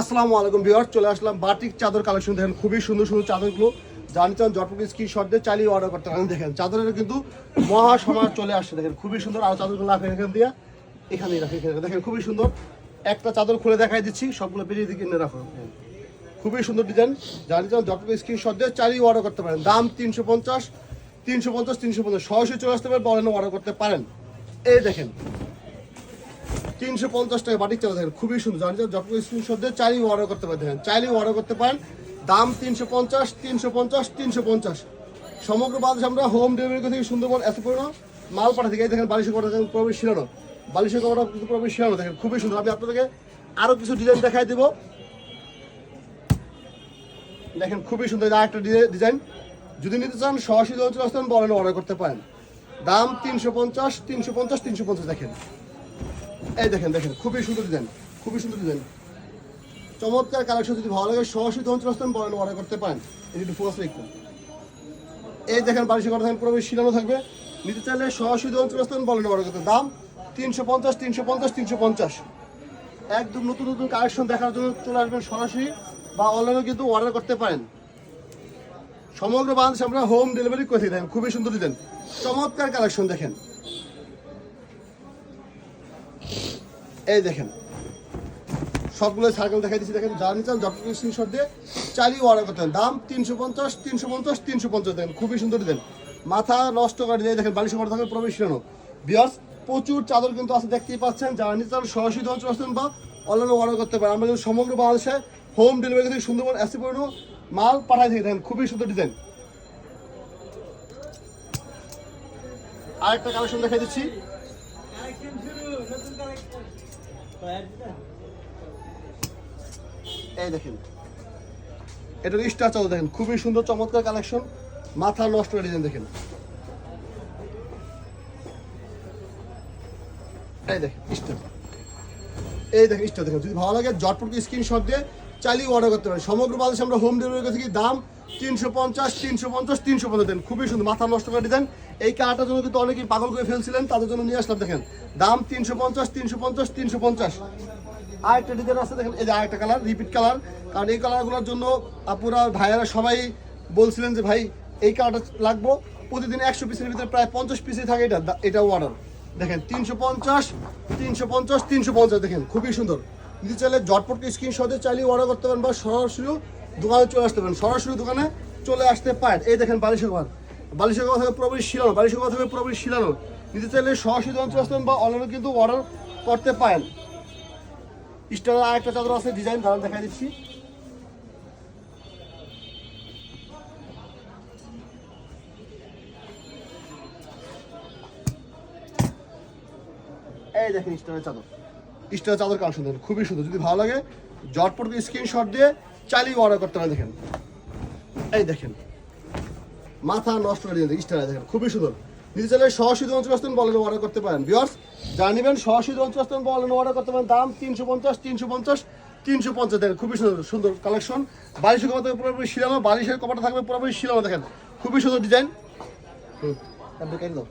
আসসালামু আলাইকুম ভিউয়ার চলে আসলাম বাটিক চাদর কালেকশন। দেখেন খুবই সুন্দর সুন্দর চাদরগুলো। জানি চান জটপুর স্ক্রিনশট দিয়ে চালিয়ে অর্ডার করতে পারেন। দেখেন চাদরের কিন্তু মহা সমাজ চলে আসছে। দেখেন, খুবই সুন্দর আর চাদরগুলো রাখেন এখান দিয়ে। এখানেই রাখেন, এখানে দেখেন, খুবই সুন্দর। একটা চাদর খুলে দেখাই দিচ্ছি, সবগুলো পেরিয়ে দিকে এনে রাখো খুবই সুন্দর ডিজাইন জানি চান জটপুর স্ক্রিনশট দিয়ে চালিয়ে অর্ডার করতে পারেন। দাম তিনশো পঞ্চাশ তিনশো পঞ্চাশ তিনশো পঞ্চাশ। সরাসরি চলে আসতে পারেন অর্ডার করতে পারেন। এই দেখেন তিনশো পঞ্চাশ টাকা বাটিক চালা দেখেন, খুবই সুন্দর। জানি যত স্ক্রিনশট দিয়ে চাইলেই অর্ডার করতে পারেন, দেখেন। চাইলেই অর্ডার করতে পারেন। দাম তিনশো পঞ্চাশ তিনশো পঞ্চাশ তিনশো পঞ্চাশ। সমগ্র বাংলাদেশ আমরা হোম ডেলিভারি থেকে সুন্দরবন এত পরিমাণ মাল পাঠা থেকে দেখেন বালিশের কটা প্রবেশ শিলানো। বালিশের কটা কিন্তু প্রবেশ শিলানো, দেখেন, খুবই সুন্দর। আমি আপনাদেরকে আরও কিছু ডিজাইন দেখাই দেবো। দেখেন, খুবই সুন্দর একটা ডিজাইন যদি নিতে চান, সরাসরি অঞ্চল আসতেন বলেন অর্ডার করতে পারেন। দাম তিনশো পঞ্চাশ তিনশো পঞ্চাশ তিনশো পঞ্চাশ দেখেন। এই দেখেন দেখেন, খুবই সুন্দর ডিজাইন খুবই সুন্দর ডিজাইন চমৎকার কালেকশন যদি ভালো লাগে, সরাসরি আসতেন বলেন অর্ডার করতে পারেন। এই একটু ফোকাস একটু এই দেখেন বারিশে করা থাকেন পুরো শিলানো থাকবে। নিতে চাইলে সরাসরি আসতেন বলেন অর্ডার করতে। দাম তিনশো পঞ্চাশ তিনশো পঞ্চাশ তিনশো পঞ্চাশ। একদম নতুন নতুন কালেকশন দেখার জন্য চলে আসবেন সরাসরি বা অনলাইনে কিন্তু অর্ডার করতে পারেন। সমগ্র বাংলাদেশ আমরা হোম ডেলিভারি করে থাকি খুবই সুন্দর ডিজাইন চমৎকার কালেকশন দেখেন। এই দেখেন। সবগুলো সার্কেল দেখাই দিচ্ছি, দেখেন, যা নিচ্ছেন যত স্ক্রিনশট দিয়ে চালিয়ে অর্ডার করতে হবে। দাম তিনশো পঞ্চাশ তিনশো পঞ্চাশ তিনশো পঞ্চাশ দেন। খুবই সুন্দর দেন। মাথা নষ্ট করে দিয়ে দেখেন বালিশ করে থাকেন প্রবেশ বিয়ার্স প্রচুর চাদর কিন্তু আছে, দেখতেই পাচ্ছেন। যারা নিচ্ছেন, সরাসরি অঞ্চল আসতেন বা অনলাইনে অর্ডার করতে পারেন। আমরা কিন্তু সমগ্র বাংলাদেশে হোম ডেলিভারি থেকে সুন্দরবন এসে পড়ানো মাল পাঠাই থেকে দেখেন খুবই সুন্দর ডিজাইন আরেকটা কালেকশন দেখাই দিচ্ছি। এই দেখেন। এটা স্টার দেখেন। খুবই সুন্দর, চমৎকার কালেকশন। মাথা নষ্ট ডিজাইন দেখেন। এই দেখেন, স্টার। এই দেখেন, স্টার, দেখেন। যদি ভালো লাগে, জটপট স্ক্রিনশট দিয়ে চালিয়ে অর্ডার করতে পারেন। সমগ্র বাংলাদেশে আমরা হোম ডেলিভারি থেকে দাম তিনশো পঞ্চাশ তিনশো পঞ্চাশ তিনশো পঞ্চাশ দেন। খুবই সুন্দর, মাথা নষ্ট করে ডিজাইন এই কালারটার জন্য কিন্তু অনেকেই পাগল করে ফেলছিলেন, তাদের জন্য নিয়ে আসলাম, দেখেন। দাম তিনশো পঞ্চাশ তিনশো পঞ্চাশ, তিনশো আরেকটা ডিজাইন আছে, দেখেন, এই যে আরেকটা কালার রিপিট কালার কারণ এই কালারগুলোর জন্য আপুরা, ভাইয়ারা সবাই বলছিলেন যে, ভাই, এই কালারটা লাগবো। প্রতিদিন একশো পিসের ভিতরে প্রায় পঞ্চাশ পিসই থাকে এটা এটা অর্ডার দেখেন, তিনশো পঞ্চাশ তিনশো পঞ্চাশ তিনশো পঞ্চাশ, দেখেন, খুবই সুন্দর। যদি চাইলে জটপটকে স্ক্রিনশটে চালিয়ে অর্ডার করতে পারেন বা সরাসরি দোকানে চলে আসতে পারেন। সরাসরি দোকানে চলে আসতে পারেন। এই দেখেন বালিশের ঘর। বালিশের ঘর থেকে পুরোপুরি শিলানো, বালিশের ঘর থেকে পুরোপুরি শিলানো। নিতে চাইলে সরাসরি দোকানে চলে আসতে বা অনলাইনে কিন্তু অর্ডার করতে পারেন। স্টার আরেকটা চাদর আছে ডিজাইন দাঁড়ান দেখাই দিচ্ছি। এই দেখেন স্টারের চাদর। স্টারের চাদর কালেকশন দেখেন খুবই সুন্দর। যদি ভালো লাগে জটপট স্ক্রিনশট দিয়ে চালিয়ে অর্ডার করতে পারেন দেখেন। এই দেখেন, মাথা নষ্ট করে দিয়ে দেখেন, খুবই সুন্দর। নিজে চাইলে সরাসরি অঞ্চল বলেন অর্ডার করতে পারেন। বিয়ার্স জানিবেন নেবেন সরাসরি অঞ্চল বলেন অর্ডার করতে পারেন। দাম তিনশো পঞ্চাশ তিনশো পঞ্চাশ তিনশো পঞ্চাশ, দেখেন, খুবই সুন্দর সুন্দর কালেকশন বালিশের কপার থাকবে পুরোপুরি শিলানো, বালিশের কপাটা থাকবে পুরোপুরি শিলানো, দেখেন, খুবই সুন্দর ডিজাইন হুম দাও